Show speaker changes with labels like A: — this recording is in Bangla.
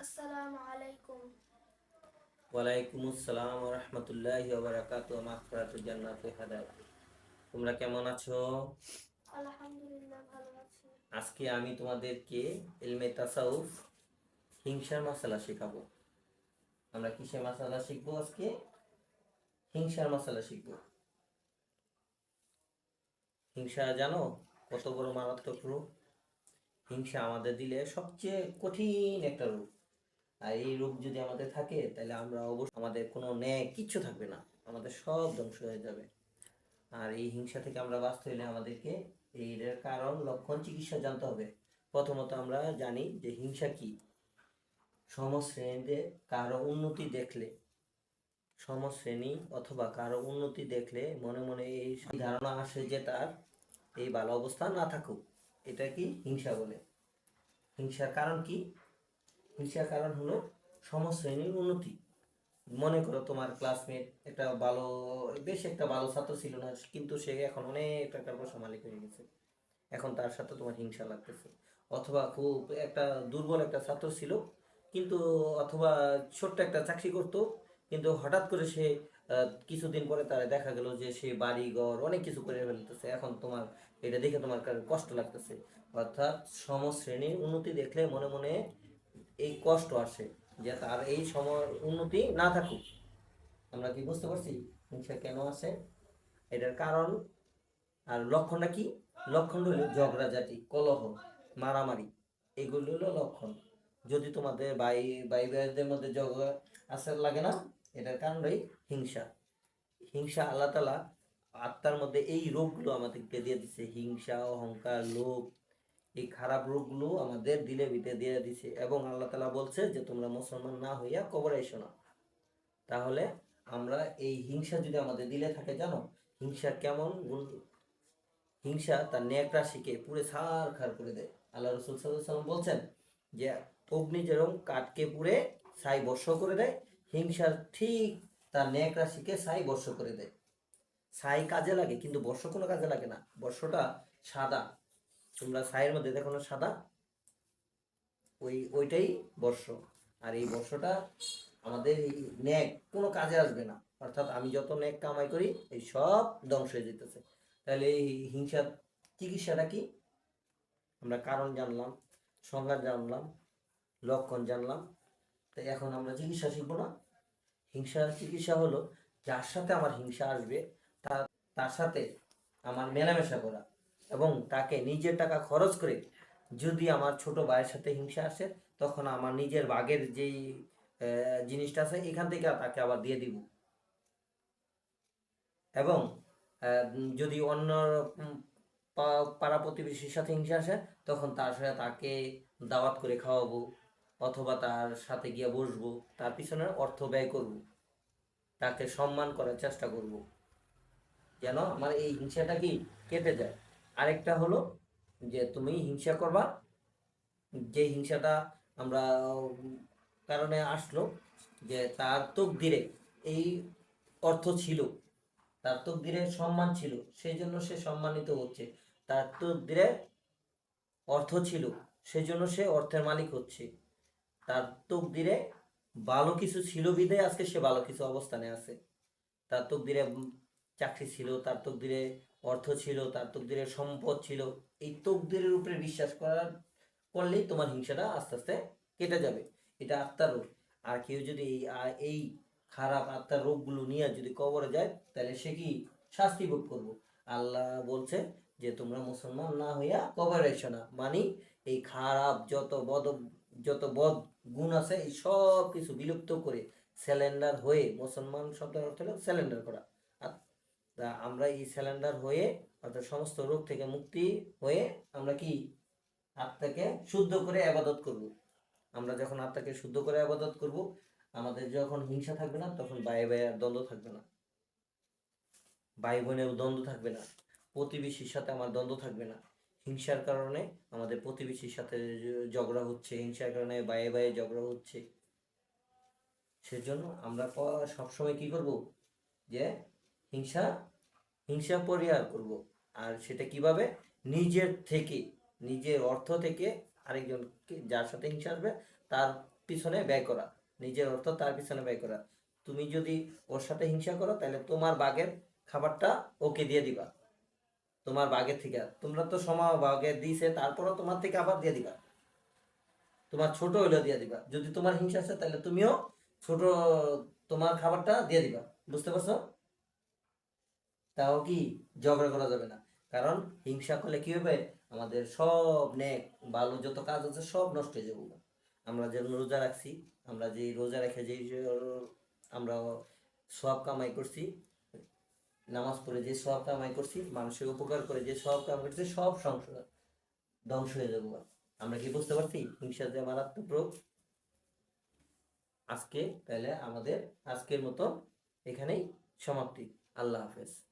A: আসসালামু আলাইকুম।
B: ওয়ালাইকুম আসসালাম রহমতুল্লাহ বারাকাত মাগফিরাতু জান্নাতি হাদায়াত তোমরা কেমন আছো?
A: আলহামদুলিল্লাহ ভালো আছি।
B: আজকে আমি তোমাদেরকে ইলমে তাসাউফ হিংসার মশালা শেখাবো। আমরা কিসের মশালা শিখব আজকে? হিংসার মশালা শিখব। হিংসা জানো কত বড় মারাত্মক রূপ? হিংসা আমাদের দিলে সবচেয়ে কঠিন একটা রূপ। আর এই রূপ যদি আমাদের থাকে, তাহলে আমরা অবশ্যই আমাদের কোনো ন্যায় কিচ্ছু থাকবে না। আমাদের সব ধ্বংস হয়ে যাবে। আর এই হিংসা থেকে আমরা বাঁচতে হলে আমাদেরকে এর কারণ, লক্ষণ চিকিৎসা জানতে হবে। প্রথমত আমরা জানি যে হিংসা কি। সমশ্রেণীতে কারও উন্নতি দেখলে, সমশ্রেণী অথবা কারও উন্নতি দেখলে মনে মনে এই ধারণা আসে যে তার এই ভালো অবস্থা না থাকুক। এটা কি হিংসা বলে? হিংসার কারণ কি? হিংসার কারণ হলো সমশ্রেণীর উন্নতি। মনে করো তোমার ক্লাসমেট একটা ভালো, বেশ একটা ভালো ছাত্র ছিল না, কিন্তু সে এখন অনেক টাকার পয়সা মালিক হয়ে গেছে। এখন তার সাথে তোমার হিংসা লাগতেছে। অথবা খুব একটা দুর্বল একটা ছাত্র ছিল, কিন্তু অথবা ছোট্ট একটা চাকরি করতো, কিন্তু হঠাৎ করে সে কিছুদিন পরে তারা দেখা গেল যে সে বাড়ি ঘর অনেক কিছু করে ফেলতেছে। এখন তোমার এটা দেখে তোমার কষ্ট লাগতেছে। অর্থাৎ সমশ্রেণীর উন্নতি দেখলে মনে মনে এই কষ্ট আসে যে তার এই সময় উন্নতি না থাকুক। আমরা কি বুঝতে পারছি? হিংসা কেন আসে? এটার কারণ আর লক্ষণটা কি? লক্ষণ হলো ঝগড়াঝাটি, কলহ, মারামারি। এগুলো হলো লক্ষণ। যদি তোমাদের ভাই ভাই ভাইদের মধ্যে ঝগড়া আসার লাগে না? এটার কারণই হিংসা। হিংসা আল্লাহ তালা আত্মার মধ্যে এই রোগগুলো আমাদেরকে দিয়ে দিচ্ছে হিংসা, অহংকার, লোভ এই খারাপ রোগগুলো আমাদের দিলে ভিতরে দিয়ে দিছে এবং আল্লাহ তালা বলছে যে তোমরা মুসলমান না হইয়া কবর আইসো না। তাহলে আমরা এই হিংসা যদি আমাদের দিলে থাকে জানো, হিংসা কেমন হিংসা তার ন্যাক রাশিকে পুরে সার খার করে দেয়। আল্লাহ রসুল সাল্লাম বলছেন যে, অগ্নি যেরকম কাঠকে পুড়ে ছাই বর্ষ করে দেয় হিংসার ঠিক তার ন্যাক রাশিকে ছাই বর্ষ করে দেয়। ছাই কাজে লাগে, কিন্তু বর্ষ কোনো কাজে লাগে না। বর্ষটা সাদা তোমরা ছাইয়ের মধ্যে দেখো না সাদা? ওই, ওইটাই বর্ষ। আর এই বর্ষটা আমাদের এই ন্যাক কোনো কাজে আসবে না। অর্থাৎ আমি যত ন্যাক কামাই করি, এই সব ধ্বংস হয়ে যেতেছে তাহলে এই হিংসার চিকিৎসাটা কি? আমরা কারণ জানলাম, সংজ্ঞা জানলাম, লক্ষণ জানলাম। তো এখন আমরা চিকিৎসা শিখব না। হিংসার চিকিৎসা হলো, যার সাথে আমার হিংসা আসবে, তার তার সাথে আমার মেলামেশা করা। এবং তাকে নিজের টাকা খরচ করে যদি আমার ছোট ভাইয়ের সাথে হিংসা আসে, তখন আমার নিজের বাঘের যেই জিনিসটা আছে, এখান থেকে তাকে আবার দিয়ে দিব। এবং যদি অন্য পাড়া প্রতিবেশীর সাথে হিংসা আসে, তখন তার সাথে তাকে দাওয়াত করে খাওয়াবো, অথবা তার সাথে গিয়ে বসবো, তার পিছনে অর্থ ব্যয় করব, তাকে সম্মান করার চেষ্টা করব। যেন আমার এই হিংসাটা কি কেটে যায়? আরেকটা হলো যে তুমি হিংসা করবা। যে হিংসাটা আমরা কারণে আসলো যে তার তকদিরে এই অর্থ ছিল, তার তকদিরে সম্মান ছিল সেই জন্য সে সম্মানিত হচ্ছে। তার তকদিরে অর্থ ছিল সেই জন্য সে অর্থের মালিক হচ্ছে। তার তকদিরে ভালো কিছু ছিল বিধায় আজকে সে ভালো কিছু অবস্থানে আছে। তার তকদিরে চাকরি ছিল, তার তকদিরে অর্থ ছিল, তার তকদিরে সম্পদ ছিল, এই তকদিরের উপরে বিশ্বাস করার, করলেই তোমার হিংসাটা আস্তে আস্তে কেটে যাবে। এটা আত্মার রোগ। আর কেউ যদি এই এই খারাপ আত্মার রোগগুলো নিয়ে যদি কবরে যায়, তাহলে সে কি শাস্তি ভোগ করব? আল্লাহ বলছে যে, তোমরা মুসলমান না হইয়া কবরে এসো না। মানি এই খারাপ যত বদ যত বদ গুণ আছে, এই সব কিছু বিলুপ্ত করে স্যালেন্ডার হয়ে, মুসলমান শব্দের অর্থ হলো স্যালেন্ডার করা। তা আমরা এই স্যালেন্ডার হয়ে অর্থাৎ সমস্ত রোগ থেকে মুক্তি হয়ে আমরা কি আত্মাকে শুদ্ধ করে আবাদত করব। আমরা যখন আত্মাকে শুদ্ধ করে আবাদত করব, আমাদের যখন হিংসা থাকবে না, তখন ভাই ভাইয়ের দ্বন্দ্ব থাকবে না। ভাই বোনের দ্বন্দ্ব থাকবে না। প্রতিবেশীর সাথে আমার দ্বন্দ্ব থাকবে না। হিংসার কারণে আমাদের প্রতিবেশীর সাথে ঝগড়া হচ্ছে, হিংসার কারণে বায়ে বাইরে ঝগড়া হচ্ছে। সেজন্য আমরা সবসময় কি করব যে হিংসা হিংসা পরিহার করব। আর সেটা কীভাবে? নিজের থেকে, নিজের অর্থ থেকে আরেকজনকে যার সাথে হিংসা আসবে, তার পিছনে ব্যয় করা। নিজের অর্থ তার পিছনে ব্যয় করা। তুমি যদি ওর সাথে হিংসা করো, তাহলে তোমার বাঘের খাবারটা ওকে দিয়ে দিবা। তোমার বাঘের থেকে। তোমরা তো বাঘের দিয়েছে তারপরও তোমার থেকে আবার দিয়ে দিবা। তোমার ছোট হইলেও দিয়ে দিবা। যদি তোমার হিংসা আছে, তাহলে তুমিও ছোট তোমার খাবারটা দিয়ে দিবা। বুঝতে পারছ? তাও কি ঝগড়া করা যাবে না। কারণ হিংসা করলে কি হবে? আমাদের সব নেক, ভালো যত কাজ আছে সব নষ্ট হয়ে যাব। আমরা যে রোজা রাখছি, আমরা যে রোজা রেখে যে আমরা সব কামাই করছি, নামাজ পড়ে যে সব কামাই করছি, মানুষের উপকার করে যে সব কাম করছি, সব সংসার ধ্বংস হয়ে যাব। আমরা কি বুঝতে পারছি? হিংসা যে মারাত্মক রোগ। আজকে তাহলে আমাদের আজকের মতো এখানেই সমাপ্তি। আল্লাহ হাফেজ।